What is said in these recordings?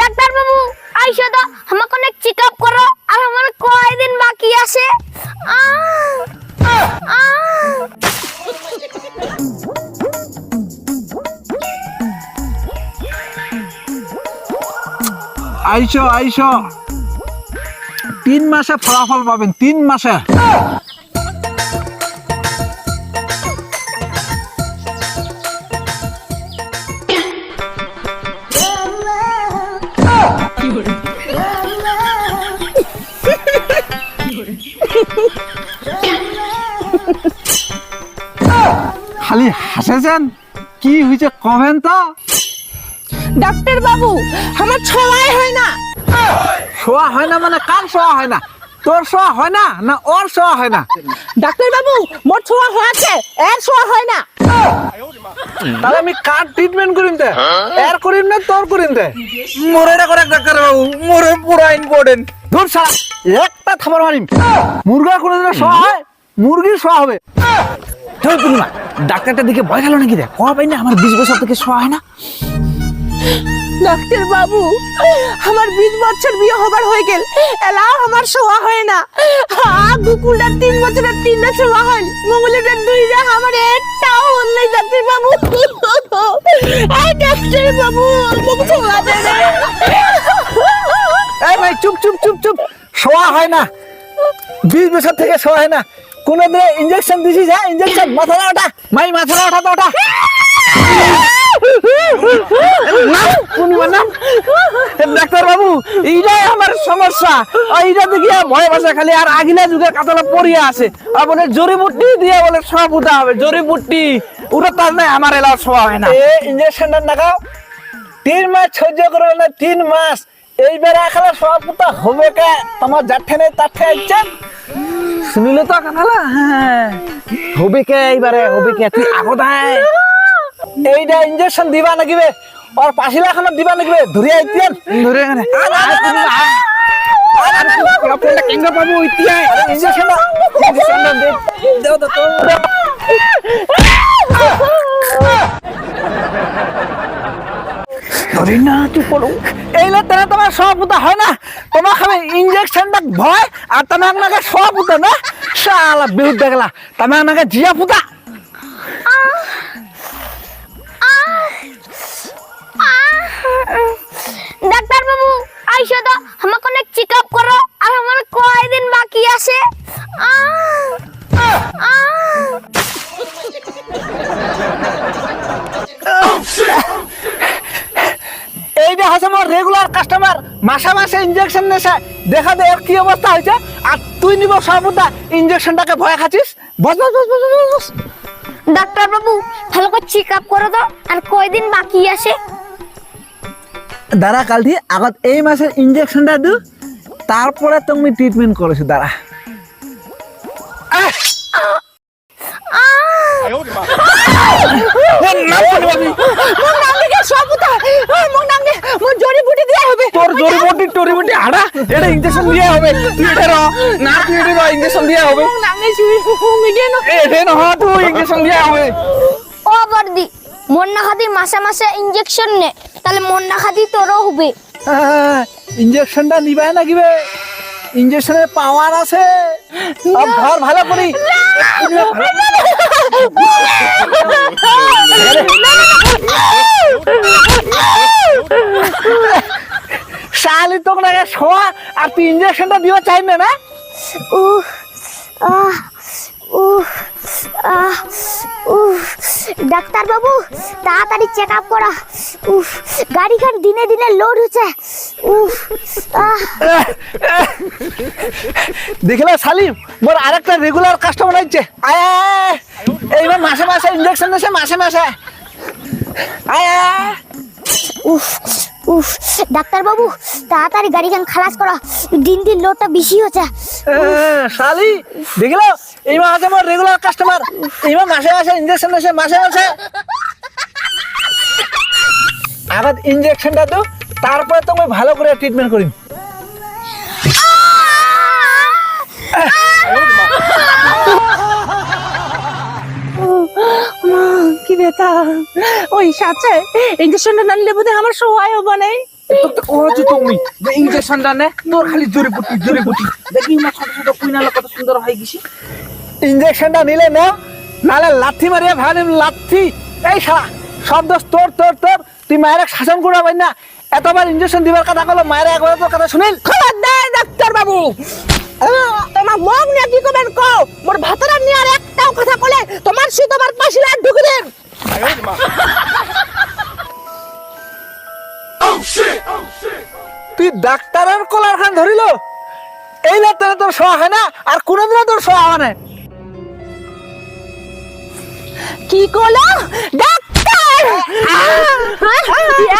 Doctor বাবু আইসো তো, আমাকে অনেক চেক আপ করো, আর আমার কয়দিন বাকি আছে। আইসো আইসো তিন মাসে ফলাফল পাবেন, তিন মাসে খালি হাসেছেন কি হয়েছে কবেন তো? ডাক্তার বাবু আমার ছড়াই হয় না। শোয়া হয় না মানে কার শোয়া হয় না? তোর শোয়া হয় না না ওর শোয়া হয় না? ডাক্তার বাবু মোর ছোঁয়া হয়েছে এর ছোঁয়া হয় না। তাহলে আমি কার ট্রিটমেন্ট করিম তে? এর করিম না তোর করিম তে? মোরেটা করে ডাক্তার বাবু মোরে পুরা ইম্পর্টেন্ট ধর সারা একটা থাবার মারিম। মুরগা কোনো দিন শোয়া হয় মুরগির শোয়া হবে। ধর পূর্ণিমা ডাক্তারটা দিকে ভয় গেল নাকি রে কয়া পাই না আমার বিশ বছর থেকে শোয়া হয় না। ডাক্তার বাবু আমার বিশ বছর বিয়ে হবার হয়ে গেল এলাও আমার শোয়া হয় না। আ গুকুলটার তিন বছরের তিনটা শোয়া হয় মঙ্গলের দুইটা আমার একটাও হল নাই ডাক্তার বাবু। আই ডাক্তার বাবু আমাকে ছোঁয়া দেন এই ভাই চুপ চুপ চুপ চুপ। শোয়া হয় না। বিশ বছর থেকে শোয়া হয় না। কোনো ইঞ্জেকশন দিছিস হ্যাঁ? ইঞ্জেকশন মাথা ওটা। মাই মাথা তো ওটা। ডাক্তার বাবু এইটাই আমার সমস্যা। এইটা দেখিয়া ভয় বাসা খালি আর আগিলা যুগে কাতলা পড়িয়া আছে। আর বলে জড়িবুটি দিয়ে বলে সব উঠা হবে জড়িবুটি ওটা তার নাই আমার এলাকা শোয়া হয় না। ইঞ্জেকশনটা লাগাও তিন মাস সহ্য করবে না তিন মাস। এইবার এখানে সভাপতি হবে কে? তোমার যাঠে নেই তার ঠে আইছেন শুনিলে তো কথালা হ্যাঁ হবে কে এইবারে হবে কে তুই আগত আয় এইটা ইঞ্জেকশন দিবা নাকিবে আর পাশিলা খানা দিবা নাকিবে ধরে আইতিয়ান ধরে এখানে কেঙ্গা পাবো ইতিয়া ইঞ্জেকশন ইঞ্জেকশন দে দাও তো ধরি না তুই পড়ো এইলে তেনে তোমার সভাপতি হয় না? তোমার খালি ইঞ্জেকশনটা ভয় আর তোমার নাকি সভাপতি না? শালা বিরুদ্ধ দেখলা তোমার নাকি জিয়া পুতা ডাক্তার বাবু আইসো তো আমাকে অনেক চেক আপ করো আর আমার কয়দিন বাকি আছে। আহ, হচ্ছে আমার রেগুলার কাস্টমার মাসে মাসে ইঞ্জেকশন নেছে। দেখা দে কি অবস্থা হয়েছে। আর তুই নিব সভাপতি ইঞ্জেকশনটাকে ভয় খাচ্ছিস। বস বস বস বস বস, ডাক্তার বাবু ভালো করে চেক আপ করো তো আর কয়দিন বাকি আছে? দাঁড়া কালটি আগত এই মাসের ইঞ্জেকশনটা দু তারপরে তুমি ট্রিটমেন্ট করেছ দাঁড়া। আহ! এ, না। জড়িবুটি দেয়া হবে। তোর জড়িবটি টড়িবটি হাড়া এটা ইঞ্জেকশন দিয়ে হবে। তুই এটা র না তুই এটা র ইঞ্জেকশন দিয়ে হবে। এটা না হয় তুই ইঞ্জেকশন দিয়ে হবে। ও বর্দি মন্না খাদি মাসে মাসে ইঞ্জেকশন নে তাহলে মন্না খাদি তোরও হবে। ইঞ্জেকশনটা নিবাই নাকিবে ইঞ্জেকশনের পাওয়ার আছে। আর ধর ভালো করি শালি তোকে না শোয়া আর তুই ইঞ্জেকশনটা দিবা চাই না না উহ আহ উহ আহ ডাক্তার বাবু তাড়াতাড়ি চেক আপ করা। উফ গাড়িঘাট দিনে দিনে লোড হচ্ছে। উফ আহ। দেখলে সালিম মোর আরেকটা রেগুলার কাস্টমার হচ্ছে আয়। এইবার মাসে মাসে ইঞ্জেকশন দিছে মাসে মাসে। আয় আয়। উফ উফ ডাক্তার বাবু তাড়াতাড়ি গাড়িখান খালাস করা দিন দিন লোডটা বেশি হচ্ছে হ্যাঁ, শালি দেখল এই মাসে আমার রেগুলার কাস্টমার এইবার মাসে মাসে ইঞ্জেকশন দিছে মাসে মাসে আগে ইঞ্জেকশনটা দাও তারপরে তুমি ভালো করে ট্রিটমেন্ট করিম কি ব্যথা ওই সাথে ইঞ্জেকশনটা না নিলে বোধহয় আমার সহায় হবে না ও যে তুমি যে ইঞ্জেকশনটা নে তোর খালি জোরে জোরে দেখি না ছোট ছোট কুইনালে কত সুন্দর হয়ে গেছি ইঞ্জেকশনটা নিলে না নালে লাথি মারিয়া ভালিম লাথি। এই শালা সব দোষ তোর তোর তোর। তুই মায়ের শাসন না এতবার ইঞ্জেকশন দিবার কথা কলো মায়ের একবার তোর কথা শুনিল। ডাক্তার বাবু। তোমার মগ নিয়ে কি করবেন কও? মোর ভাতরা নিয়ে আর একটাও কথা তোমার পাশে ডাক্তারের কলার খান ধরিল? এই ডাক্তারে তোর শোয়া হয় না আর কোনোদিনও তোর শোয়া হয় না। কি করল? ডাক্তার!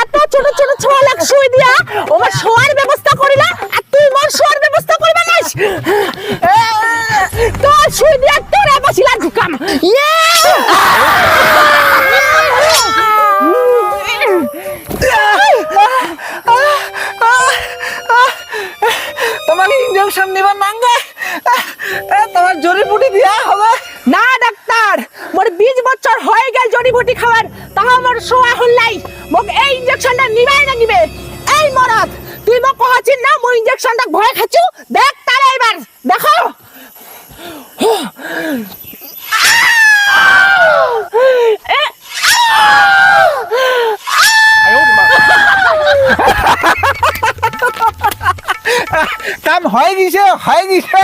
এত ছোট ছোট ছোয়া লাখ শুই দিয়া ওমার শোয়ার ব্যবস্থা করিলা আর তুই মোর শোয়ার ব্যবস্থা করবে না ইঞ্জেকশন নিবার নাঙ্গে? তোমার জড়িবুটি দিয়া হবে। না, ডাক্তার। মোর বিশ বছর হয়ে গেল জড়িবুটি খাবার তাহা মোর শোয়া হল নাই। মোক এই ইঞ্জেকশনটা নিবাই না নিবে। এই মরাত তুই মোক কহাছিস না, মই ইঞ্জেকশনটা ভয় খাচ্ছু দেখ। কাম হয়ে গেছে হয়ে গেছে